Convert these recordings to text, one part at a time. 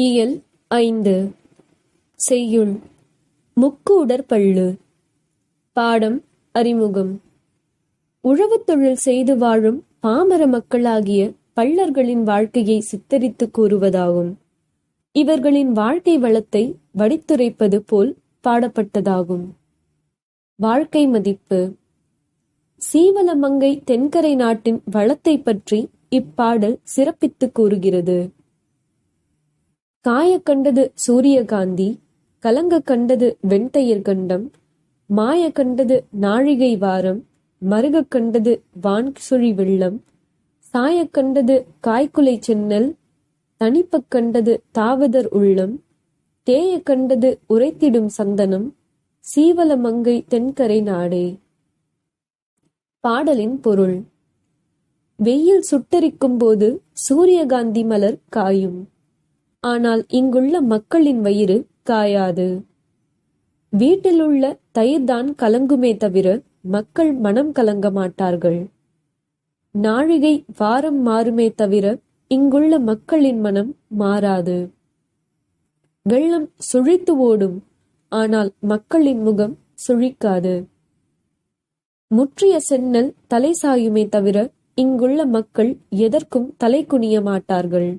இயல் ஐந்து. செய்யுள். முக்கு உடற்பள்ளு பாடம் அறிமுகம். உழவுத் தொழில் செய்து வாழும் பாமர மக்களாகிய பள்ளர்களின் வாழ்க்கையை சித்தரித்து கூறுவதாகும். இவர்களின் வாழ்க்கை வளத்தை வடித்துரைப்பது போல் பாடப்பட்டதாகும். வாழ்க்கை மதிப்பு. சீவலமங்கை தென்கரை நாட்டின் வளத்தை பற்றி இப்பாடல் சிறப்பித்து கூறுகிறது. காயக் கண்டது சூரியகாந்தி கலங்க கண்டது வெண்தயிர் கண்டம் மாய கண்டது நாழிகை வாரம் மருக கண்டது வான் சுழி வெள்ளம் சாய கண்டது காய்குலை சென்னல் தனிப்பக் கண்டது தாவதர் உள்ளம் தேய கண்டது உரைத்திடும் சந்தனம் சீவல மங்கை தென்கரை நாடே. பாடலின் பொருள். வெயில் சுட்டரிக்கும் போது சூரியகாந்தி மலர் காயும். ஆனால் இங்குள்ள மக்களின் வயிறு காயாது. வீட்டிலுள்ள தயிர்தான் கலங்குமே தவிர மக்கள் மனம் கலங்க மாட்டார்கள். நாழிகை வாரம் மாறுமே தவிர இங்குள்ள மக்களின் மனம் மாறாது. வெள்ளம் சுழித்து ஓடும் ஆனால் மக்களின் முகம் சுழிக்காது. முற்றிய சென்னல் தலை சாயுமே தவிர இங்குள்ள மக்கள் எதற்கும் தலை குனிய மாட்டார்கள்.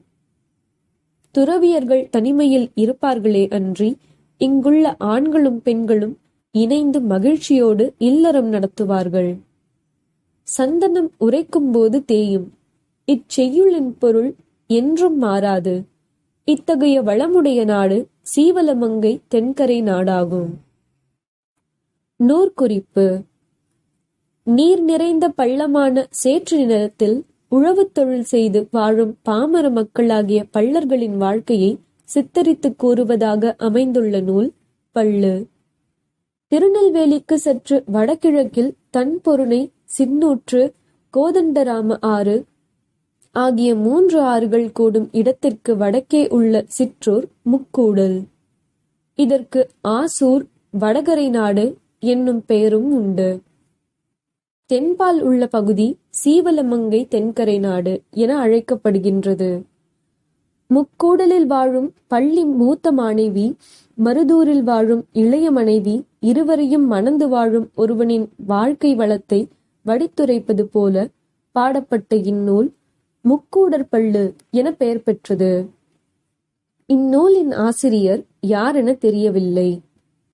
துறவியர்கள் தனிமையில் இருப்பார்களே அன்றி இங்குள்ள ஆண்களும் பெண்களும் இணைந்து மகிழ்ச்சியோடு இல்லறம் நடத்துவார்கள். சந்தனம் உரைக்கும் போது தேயும். இச்செய்யுளின் பொருள் என்றும் மாறாது. இத்தகைய வளமுடைய நாடு சீவலமங்கை தென்கரை நாடாகும். நூற்குறிப்பு. நீர் நிறைந்த பள்ளமான சேற்று நிலத்தில் உழவுத் தொழில் செய்து வாழும் பாமர மக்களாகிய பள்ளர்களின் வாழ்க்கையை சித்தரித்து கூறுவதாக அமைந்துள்ள நூல் பள்ளு. திருநெல்வேலிக்கு சற்று வடகிழக்கில் தன்பொருணை சின்னூற்று கோதண்டராம ஆறு ஆகிய மூன்று ஆறுகள் கூடும் இடத்திற்கு வடக்கே உள்ள சிற்றூர் முக்கூடல். இதற்கு ஆசூர் வடகரை நாடு என்னும் பெயரும் உண்டு. தென்பால் உள்ள பகுதி சீவலமங்கை தென்கரை நாடு என அழைக்கப்படுகின்றது. முக்கூடலில் வாழும் பள்ளி மூத்த மாணவி மருதூரில் வாழும் இளைய மனைவி இருவரையும் மணந்து வாழும் ஒருவனின் வாழ்க்கை வளத்தை வடித்துரைப்பது போல பாடப்பட்ட இந்நூல் முக்கூடற்பள்ளு என பெயர் பெற்றது. இந்நூலின் ஆசிரியர் யார் என தெரியவில்லை.